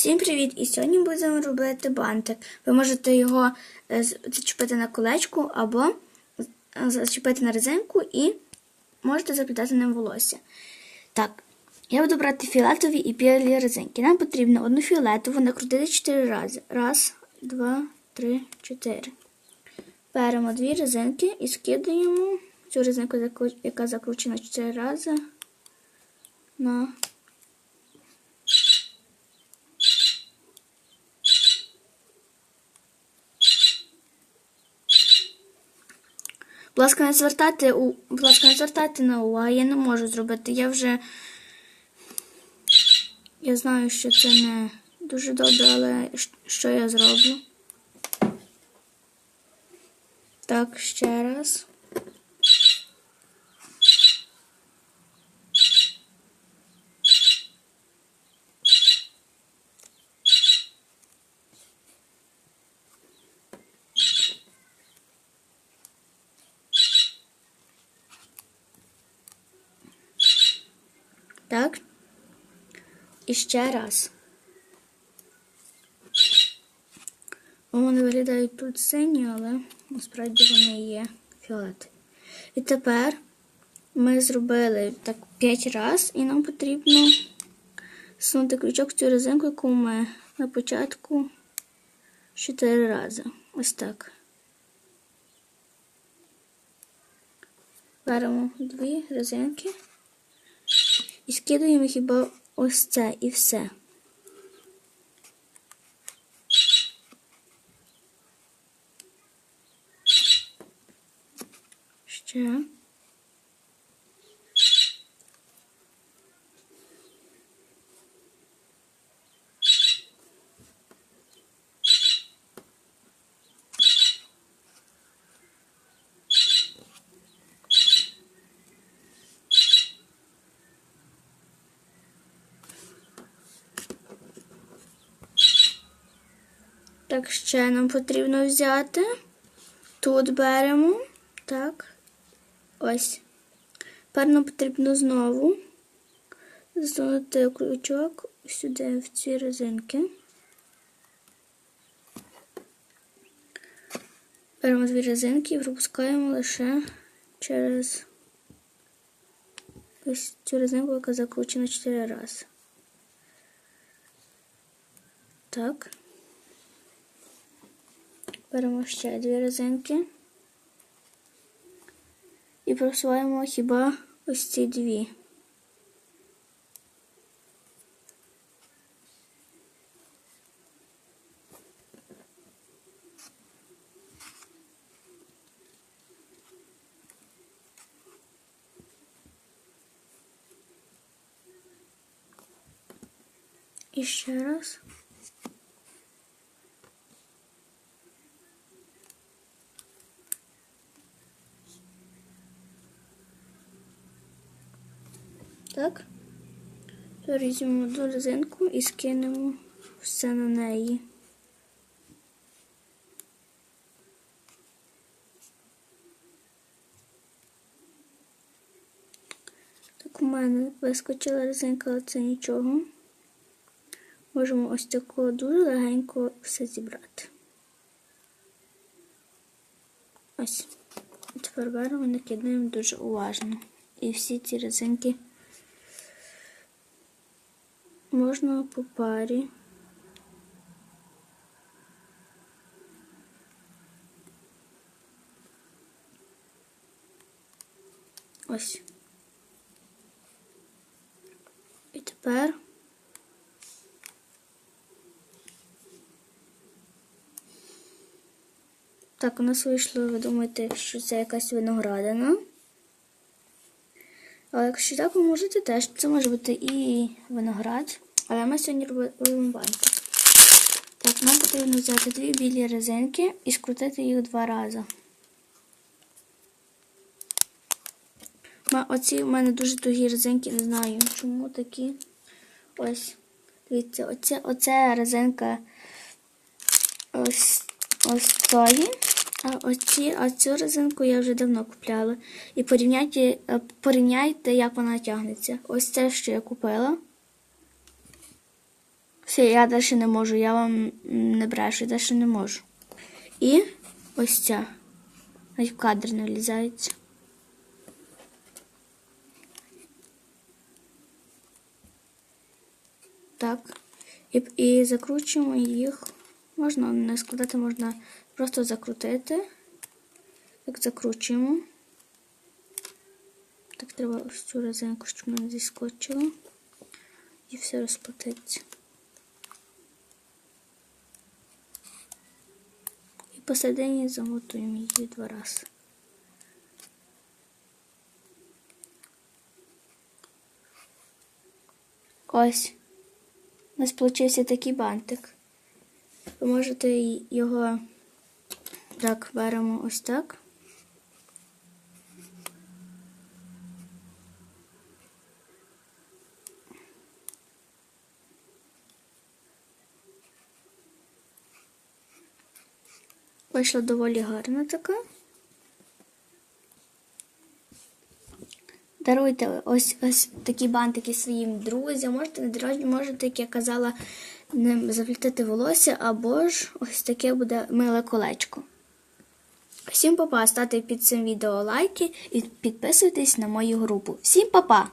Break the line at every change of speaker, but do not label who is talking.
Всім привіт! І сьогодні будемо робити бантик. Ви можете його е, зачепити на колечку або зачепити на резинку і можете заплітати ним волосся. Так, я буду брати фіолетові і білі резинки. Нам потрібно одну фіолетову накрутити 4 рази. Раз, два, три, чотири. Беремо дві резинки і скидаємо цю резинку, яка закручена 4 рази на Будь ласка, не звертайте, у- будь не звертайте на увагу, я не можу зробити. Я вже. Я знаю, що це не дуже добре, але що я зроблю? Так, ще раз. Так. І ще раз. Вони виглядають тут сині, але насправді вони є фіолетові. І тепер ми зробили так 5 разів, і нам потрібно сунути крючок в цю резинку, яку ми на початку 4 рази. Ось так. Беремо дві резинки. І скидуємо хіба ось це і все. Ще. Так, ще нам потрібно взяти. Тут беремо. Так. Ось. Тепер нам потрібно знову засунути крючок сюди, в ці резинки. Беремо дві резинки і пропускаємо лише через ось цю резинку, яка закручена 4 рази. Так. Беремо ще дві резинки і просуваємо хіба ось ці дві. І раз. Так. Візьмемо одну резинку і скинемо все на неї. Так, у мене вискочила резинка, але це нічого. Можемо ось такого дуже легенько все зібрати. Ось. Тепер беремо, накидаємо дуже уважно. І всі ці резинки можна по парі. Ось. І тепер так, у нас вийшло, ви думаєте, що це якась виноградина. Але якщо так, ви можете теж. Це може бути і виноград. Але ми сьогодні робимо бантик. Так, нам потрібно взяти дві білі резинки і скрутити їх два рази. Оці в мене дуже тугі резинки, не знаю, чому такі. Ось. Дивіться, оце, оце резинка ось, ось тої. А оці, а цю резинку я вже давно купляла. І порівняйте, е, порівняйте, як вона тягнеться. Ось це, що я купила. Все, я далі не можу, я вам не брешу, я далі не можу. І ось ця. Навіть в кадр не влізається. Так. І, і закручуємо їх. Можна не складати, можна просто закрутити. Так, закручуємо. Так, треба ось цю резинку, щоб мене зіскочило. І все розплатиться. Посередині замотуємо її два рази. Ось. У нас получився такий бантик. Ви можете його так беремо ось так. Вийшла доволі гарна така. Даруйте ось ось такі бантики своїм друзям. Можете дорожні, можете, як я казала, ним заплітати волосся, або ж ось таке буде миле колечко. Всім папа, ставте під цим відео лайки і підписуйтесь на мою групу. Всім папа!